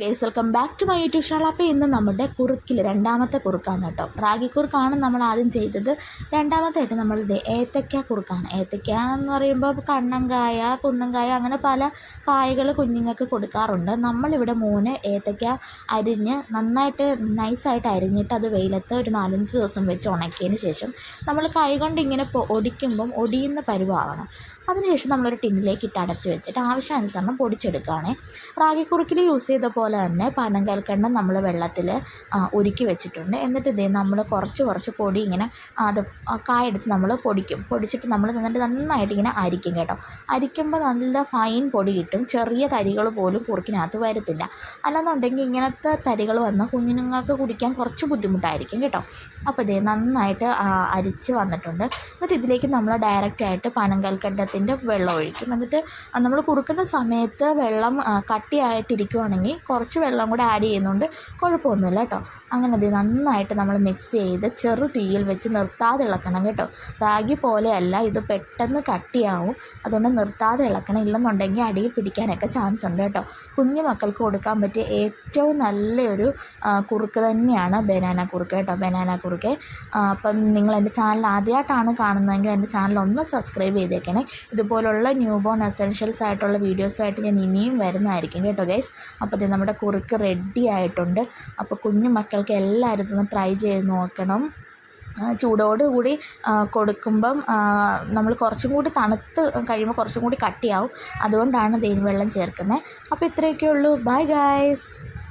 Guys welcome back to my YouTube channel അപ്പോൾ ഇന്ന് നമ്മുടെ കുറുക്കിൽ രണ്ടാമത്തെ കുറുക്കാണ് കേട്ടോ. റാഗി കുറുക്കാണ് നമ്മൾ ആദ്യം ചെയ്തത്. രണ്ടാമത്തായിട്ട് നമ്മൾ ഇത് ഏത്തക്ക കുറുക്കാണ്. ഏത്തക്ക എന്ന് പറയുമ്പോൾ കണ്ണങ്കായ കുന്നങ്കായ അങ്ങനെ പല കായകൾ കുഞ്ഞുങ്ങൾക്ക് കൊടുക്കാറുണ്ട്. നമ്മളിവിടെ മൂന്ന് ഏത്തക്ക അരിഞ്ഞ് നന്നായിട്ട് നൈസായിട്ട് അരിഞ്ഞിട്ട് അത് വെയിലത്ത് ഒരു നാലഞ്ച് ദിവസം വെച്ച് ഉണക്കിയതിന് ശേഷം നമ്മൾ കൈ കൊണ്ട് ഇങ്ങനെ ഒടിക്കുമ്പം ഒടിയുന്ന പരുവാകണം അതിനുശേഷം നമ്മളൊരു ടിന്നിലേക്ക് ഇട്ട് അടച്ച് വെച്ചിട്ട് ആവശ്യാനുസരണം പൊടിച്ചെടുക്കുകയാണെ. റാഗിക്കുറുക്കിൽ യൂസ് ചെയ്ത തന്നെ പനം കൽക്കണ്ടം നമ്മൾ വെള്ളത്തിൽ ഉരുക്കി വെച്ചിട്ടുണ്ട്. എന്നിട്ട് ഇതേ നമ്മൾ കുറച്ച് കുറച്ച് പൊടി ഇങ്ങനെ അത് കായെടുത്ത് നമ്മൾ പൊടിക്കും. പൊടിച്ചിട്ട് നമ്മൾ എന്നിട്ട് നന്നായിട്ട് ഇങ്ങനെ അരിക്കും കേട്ടോ. അരിക്കുമ്പോൾ നല്ല ഫൈൻ പൊടി കിട്ടും. ചെറിയ തരികൾ പോലും കുറുക്കിനകത്ത് വരത്തില്ല. അല്ലെന്നുണ്ടെങ്കിൽ ഇങ്ങനത്തെ തരികൾ വന്ന് കുഞ്ഞുങ്ങൾക്ക് കുടിക്കാൻ കുറച്ച് ബുദ്ധിമുട്ടായിരിക്കും കേട്ടോ. അപ്പോൾ ഇതേ നന്നായിട്ട് അരിച്ച് വന്നിട്ടുണ്ട്. എന്നിട്ട് ഇതിലേക്ക് നമ്മൾ ഡയറക്റ്റ് ആയിട്ട് പനങ്കൽക്കണ്ടത്തിന്റെ വെള്ളം ഒഴിക്കും. എന്നിട്ട് നമ്മൾ കുറുക്കുന്ന സമയത്ത് വെള്ളം കട്ടിയായിട്ടിരിക്കുവാണെങ്കിൽ കുറച്ച് വെള്ളം കൂടെ ആഡ് ചെയ്യുന്നുണ്ട്. കുഴപ്പമൊന്നുമില്ല കേട്ടോ അങ്ങനെ അത് നന്നായിട്ട് നമ്മൾ മിക്സ് ചെയ്ത് ചെറു തീയിൽ വെച്ച് നിർത്താതെ ഇളക്കണം കേട്ടോ. റാഗി പോലെയല്ല ഇത് പെട്ടെന്ന് കട്ടിയാവും. അതുകൊണ്ട് നിർത്താതെ ഇളക്കണം. ഇല്ലെന്നുണ്ടെങ്കിൽ അടിയിൽ പിടിക്കാനൊക്കെ ചാൻസ് ഉണ്ട് കേട്ടോ. കുഞ്ഞു മക്കൾക്ക് കൊടുക്കാൻ പറ്റിയ ഏറ്റവും നല്ലൊരു കുറുക്ക് തന്നെയാണ് ബനാന കുറുക്ക് കേട്ടോ. ബനാന കുറുക്ക്. അപ്പം നിങ്ങൾ എന്റെ ചാനൽ ആദ്യമായിട്ടാണ് കാണുന്നതെങ്കിൽ എന്റെ ചാനൽ ഒന്ന് സബ്സ്ക്രൈബ് ചെയ്തേക്കണേ. ഇതുപോലുള്ള ന്യൂ ബോൺ എസെൻഷ്യൽസ് ആയിട്ടുള്ള വീഡിയോസായിട്ട് ഞാൻ ഇനിയും വരുന്നതായിരിക്കും കേട്ടോ ഗൈസ് അപ്പോൾ ഇത് നമ്മുടെ കുറുക്ക് റെഡി ആയിട്ടുണ്ട്. അപ്പോൾ കുഞ്ഞു മക്കൾക്ക് എല്ലാവരും ഇതൊന്ന് ട്രൈ ചെയ്ത് നോക്കണം. ചൂടോടുകൂടി കൊടുക്കുമ്പം നമ്മൾ കുറച്ചും കൂടി തണുത്ത് കഴിയുമ്പോൾ കുറച്ചും കൂടി കട്ടിയാവും. അതുകൊണ്ടാണ് തേൻ വെള്ളം ചേർക്കുന്നത് അപ്പോൾ ഇത്രയൊക്കെ ഉള്ളൂ. Bye guys